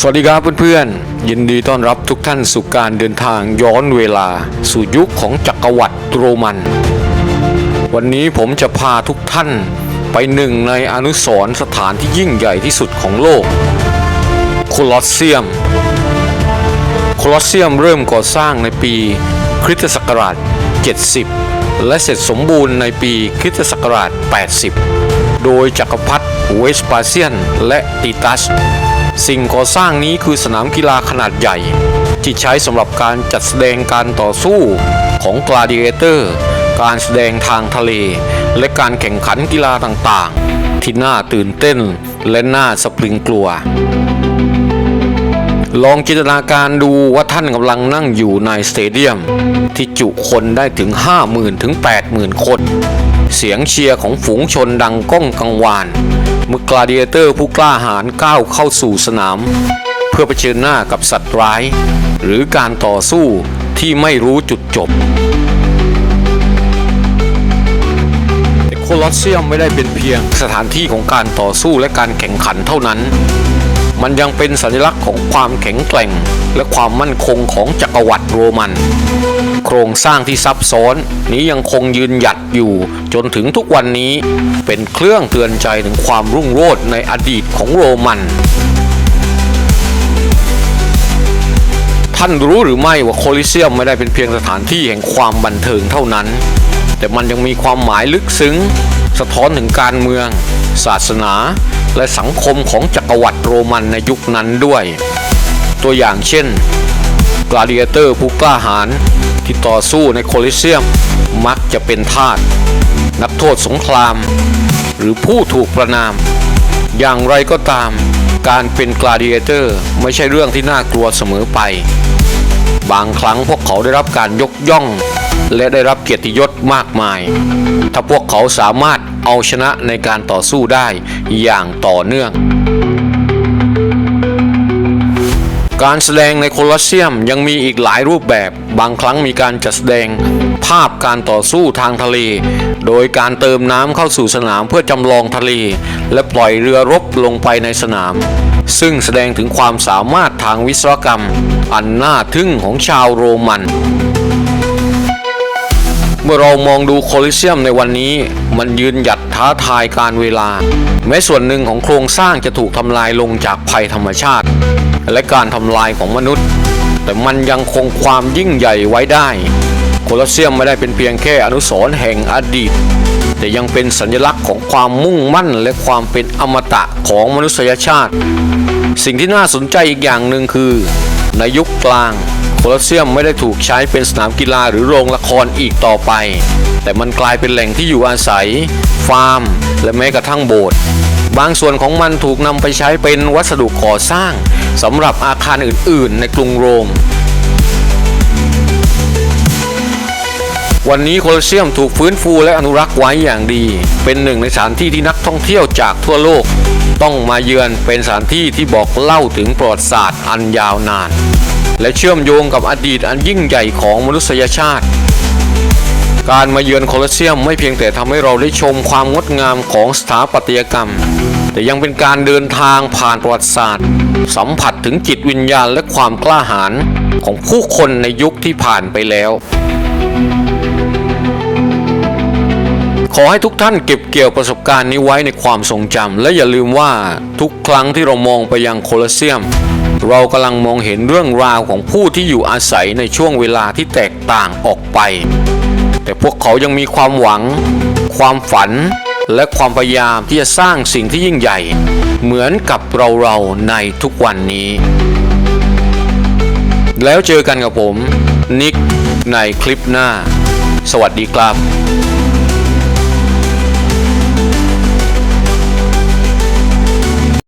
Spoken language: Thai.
สวัสดีครับเพื่อนๆ ยินดีต้อนรับทุกท่านสู่การเดินทางย้อนเวลา สู่ยุคของจักรวรรดิโรมัน วันนี้ผมจะพาทุกท่านไปหนึ่งในอนุสรสถานที่ยิ่งใหญ่ที่สุดของโลก โคลอสเซียม โคลอสเซียมเริ่มก่อสร้างในปีคริสตศักราช 70 และเสร็จสมบูรณ์ในปีคริสตศักราช 80 โดยจักรพรรดิเวสปาเซียนและติตัส สิ่งก่อสร้างนี้คือสนามกีฬาขนาดใหญ่ ที่ใช้สำหรับการจัดแสดงการต่อสู้ของกลาดิเอเตอร์ การแสดงทางทะเล และการแข่งขันกีฬาต่างๆ ที่น่าตื่นเต้นและน่าสะพรึงกลัว ลองจินตนาการดูว่าท่านกำลังนั่งอยู่ในสเตเดียม ที่จุคนได้ถึง 50,000 ถึง 80,000 คน เสียงเชียร์ของฝูงชนดังก้องกังวาน เมื่อกลาดิเอเตอร์ผู้กล้าหาญก้าวเข้าสู่สนาม เพื่อเผชิญหน้ากับสัตว์ร้าย หรือการต่อสู้ที่ไม่รู้จุดจบโคลอสเซียมไม่ได้เป็นเพียงสถานที่ของการต่อสู้และการแข่งขันเท่านั้น มันยังเป็นสัญลักษณ์ของความแข็งแกร่ง และความมั่นคงของจักรวรรดิโรมัน โครงสร้างที่ซับซ้อนนี้ยังคงยืนหยัดอยู่จนถึงทุกวันนี้เป็นเครื่องเตือนใจถึงความรุ่งโรจน์ในอดีตของโรมันท่านรู้หรือไม่ว่าโคลิเซียมไม่ได้เป็นเพียงสถานที่แห่งความบันเทิงเท่านั้น แต่มันยังมีความหมายลึกซึ้ง สะท้อนถึงการเมือง ศาสนา และสังคมของจักรวรรดิโรมันในยุคนั้นด้วย ตัวอย่างเช่นกลาดิเอเตอร์ผู้กล้าหาญที่ต่อสู้ในโคลิเซียมมักจะเป็นทาสนักโทษสงคราม หรือผู้ถูกประนาม อย่างไรก็ตาม การเป็นกลาดิเอเตอร์ไม่ใช่เรื่องที่น่ากลัวเสมอไป บางครั้งพวกเขาได้รับการยกย่อง และได้รับเกียรติยศมากมาย ถ้าพวกเขาสามารถเอาชนะในการต่อสู้ได้อย่างต่อเนื่อง การแสดงในโคลอสเซียมยังมีอีกหลายรูปแบบ บางครั้งมีการจัดแสดงภาพการต่อสู้ทางทะเล โดยการเติมน้ำเข้าสู่สนามเพื่อจำลองทะเล และปล่อยเรือรบลงไปในสนาม ซึ่งแสดงถึงความสามารถทางวิศวกรรม อันน่าทึ่งของชาวโรมัน มื่อเรามองดูโคลิเซียมในวันนี้ มันยืนหยัดท้าทายการเวลา แม้ส่วนหนึ่งของโครงสร้างจะถูกทำลายลงจากภัยธรรมชาติ และการทำลายของมนุษย์ แต่มันยังคงความยิ่งใหญ่ไว้ได้ โคลอสเซียมไม่ได้เป็นเพียงแค่อนุสรณ์แห่งอดีต แต่ยังเป็นสัญลักษณ์ของความมุ่งมั่น และความเป็นอมตะของมนุษยชาติ สิ่งที่น่าสนใจอีกอย่างหนึ่งคือ ในยุคกลาง โคลอสเซียมไม่ได้ถูกใช้เป็นสนามกีฬาหรือโรงละครอีกต่อไป แต่มันกลายเป็นแหล่งที่อยู่อาศัย ฟาร์ม และแม้กระทั่งโบสถ์บางส่วนของมันถูกนำไปใช้เป็นวัสดุก่อสร้างสำหรับอาคารอื่น ๆ ในกรุงโรม วันนี้โคลอสเซียมถูกฟื้นฟูและอนุรักษ์ไว้อย่างดี เป็นหนึ่งในสถานที่ที่นักท่องเที่ยวจากทั่วโลก ต้องมาเยือนเป็นสถานที่ที่บอกเล่าถึงประวัติศาสตร์อันยาวนาน และเชื่อมโยงกับอดีตอันยิ่งใหญ่ของมนุษยชาติ การมาเยือนโคลอสเซียมไม่เพียงแต่ทำให้เราได้ชมความงดงามของสถาปัตยกรรม แต่ยังเป็นการเดินทางผ่านประวัติศาสตร์ สัมผัสถึงจิตวิญญาณและความกล้าหาญของผู้คนในยุคที่ผ่านไปแล้วขอให้ทุกท่านเก็บเกี่ยวประสบการณ์นี้ไว้ในความทรงจำและอย่าลืมว่าทุกครั้งที่เรามองไปยังโคลอสเซียม เรากำลังมองเห็นเรื่องราวของผู้ที่อยู่อาศัยในช่วงเวลาที่แตกต่างออกไป แต่พวกเขายังมีความหวัง ความฝัน และความพยายามที่จะสร้างสิ่งที่ยิ่งใหญ่ เหมือนกับเราเราในทุกวันนี้ แล้วเจอกันกับผม นิกในคลิปหน้า สวัสดีครับ